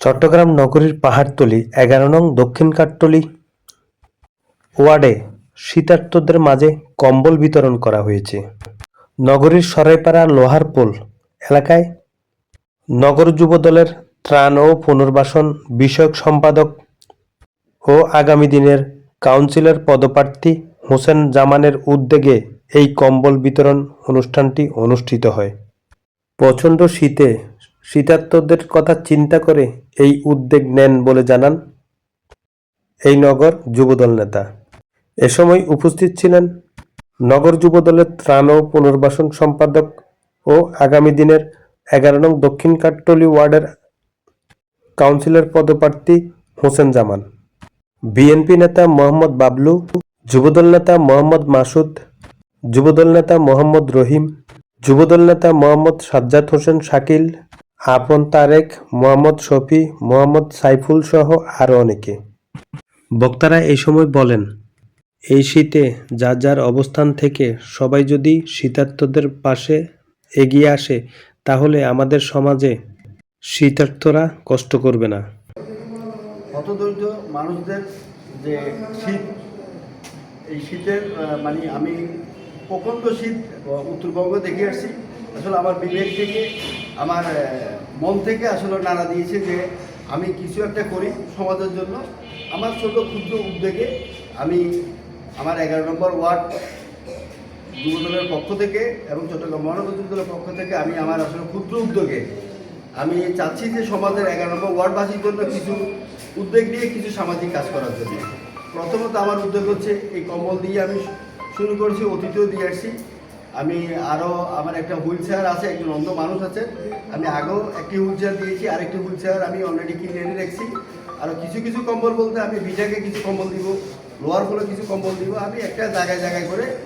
চট্টগ্রাম নগরীর পাহাড়তলী, এগারো নং দক্ষিণ কাঠতলী ওয়ার্ডে শীতার্তদের মাঝে কম্বল বিতরণ করা হয়েছে। নগরীর সরাইপাড়া লোহারপোল এলাকায় নগর যুব দলের ত্রাণ ও পুনর্বাসন বিষয়ক সম্পাদক ও আগামী দিনের কাউন্সিলর পদপ্রার্থী হোসেন জামানের উদ্যোগে এই কম্বল বিতরণ অনুষ্ঠানটি অনুষ্ঠিত হয়। প্রচণ্ড শীতে শীতার্তদের কথা চিন্তা করে এই উদ্যোগ নেন বলে জানান এই নগর যুবদল নেতা। এ সময় উপস্থিত ছিলেন নগর যুবদলের ত্রাণ ও পুনর্বাসন সম্পাদক ও আগামী দিনের এগারো নং দক্ষিণ কাট্টলি ওয়ার্ডের কাউন্সিলর পদপ্রার্থী হোসেন জামান। বিএনপি নেতা মোহাম্মদ বাবলু, যুবদল নেতা মোহাম্মদ মাসুদ, যুবদল নেতা মোহাম্মদ রহিম, যুবদল নেতা মোহাম্মদ সাজ্জাদ হোসেন শাকিল আপন তারেক, মোহাম্মদ শফি, মোহাম্মদ সাইফুল সহ আরও অনেকে। বক্তারা এই সময় বলেন, এই শীতে যার যার অবস্থান থেকে সবাই যদি শীতার্তদের পাশে এগিয়ে আসে, তাহলে আমাদের সমাজে শীতার্তরা কষ্ট করবে না। হতদরিদ্র মানুষদের যে শীত, এই শীতের মানে আমি প্রচণ্ড শীত উত্তরবঙ্গ দেখে আসছি। আসলে আমার বিবেক থেকে আমার মন থেকে আসলে নাড়া দিয়েছে যে আমি কিছু একটা করি সমাজের জন্য। আমার ছোট ক্ষুদ্র উদ্যোগে আমি আমার এগারো নম্বর ওয়ার্ড যুবদলের পক্ষ থেকে এবং চট্টগ্রাম মহানগর যুবদলের পক্ষ থেকে আমি আমার আসলে ক্ষুদ্র উদ্যোগে আমি চাচ্ছি যে সমাজের এগারো নম্বর ওয়ার্ডবাসীর জন্য কিছু উদ্যোগ নিয়ে কিছু সামাজিক কাজ করার জন্য। প্রথমত আমার উদ্যোগ হচ্ছে এই কম্বল দিয়ে আমি শুরু করেছি অতীতেও দিয়ে আসছি। আমি আরও আমার একটা হুইল চেয়ার আছে একজন অন্ধ মানুষ আছে। আমি আগেও একটি হুইল চেয়ার দিয়েছি, আরেকটি হুইল চেয়ার আমি অলরেডি কিনে এনে রেখেছি। আরও কিছু কিছু কম্বল বলতে আমি বিটাকে কিছু কম্বল দিব, লোয়ার ফলে কিছু কম্বল দিব। আমি একটা জায়গায় জায়গায় করে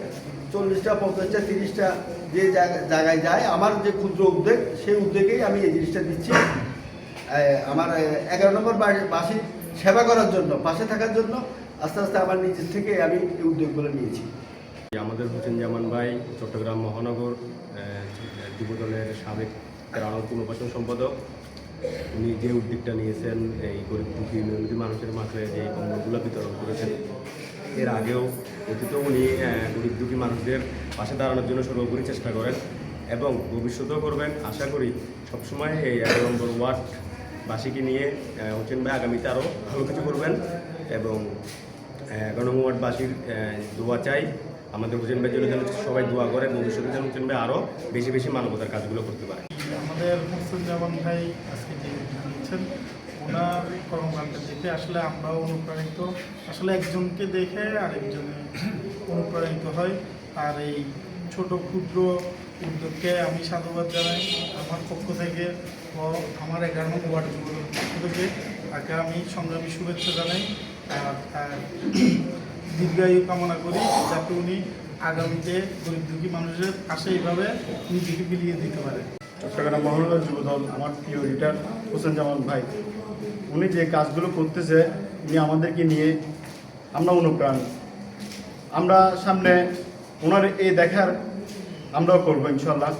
চল্লিশটা, পঞ্চাশটা, তিরিশটা যে জায়গা- জায়গায় যায়, আমার যে ক্ষুদ্র উদ্যোগ, সেই উদ্যোগেই আমি এই জিনিসটা দিচ্ছি। আমার এগারো নম্বর বাসী সেবা করার জন্য, পাশে থাকার জন্য আস্তে আস্তে আমার নিজের থেকে আমি এই উদ্যোগগুলো নিয়েছি। আমাদের হোসেন জামান ভাই চট্টগ্রাম মহানগর আহ, যুবদলের সাবেক ও পুনর্বাসন সম্পাদক। উনি যে উদ্যোগটা নিয়েছেন এই গরিব দুঃখী মেহনতি মানুষের মাঝে যে কম্বলগুলো বিতরণ করেছেন এর আগেও অতীতেও উনি গরিব দুঃখী মানুষদের পাশে দাঁড়ানোর জন্য সর্বোপরি চেষ্টা করেন এবং ভবিষ্যতেও করবেন। আশা করি সবসময় এই এক নম্বর ওয়ার্ড বাসীকে নিয়ে হোসেন ভাই আগামীতে আরও ভালো কিছু করবেন এবং এগারো নম্বর ওয়ার্ডবাসীর দোয়া চাই। আমাদের হোসেন ভাইয়ের জন্য যেন সবাই দোয়া করে ভবিষ্যতে যেন হোসেন ভাই আরও বেশি বেশি মানবতার কাজগুলো করতে পারে। আমাদের হোসেন জামান ভাই আজকে যে দিচ্ছেন ওনার কর্মকাণ্ড দেখে আসলে আমরাও অনুপ্রাণিত। আসলে একজনকে দেখে আরেকজনে অনুপ্রাণিত হয়। আর এই ছোট ক্ষুদ্র উদ্যোগকে আমি সাধুবাদ জানাই। আমার পক্ষ থেকে আমার এগারো ওয়ার্ড পক্ষ থেকে তাকে আমি সংগ্রামী শুভেচ্ছা জানাই। আর দীর্ঘায়ু কামনা করি যাতে উনি আগামীতে গরিব দুঃখী মানুষের পাশে এইভাবে নিজেকে বিলিয়ে দিতে পারে। চট্টগ্রাম মহানগর যুবদল আমার প্রিয় লিডার হোসেন জামান ভাই, উনি যে কাজগুলো করতেছে, উনি আমাদেরকে নিয়ে আমরা অনুপ্রাণিত আমরা সামনে ওনার এই দেখার আমরাও করব ইনশাল্লাহ,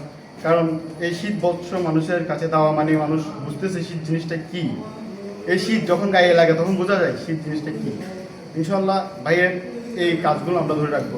কারণ এই শীত বৎস মানুষের কাছে দেওয়া মানে মানুষ বুঝতেছে শীত জিনিসটা কি। এই শীত যখন গায়ে লাগে তখন বোঝা যায় শীত জিনিসটা কি। ইনশাল্লাহ ভাইয়ের এই কাজগুলো আমরা ধরে রাখব।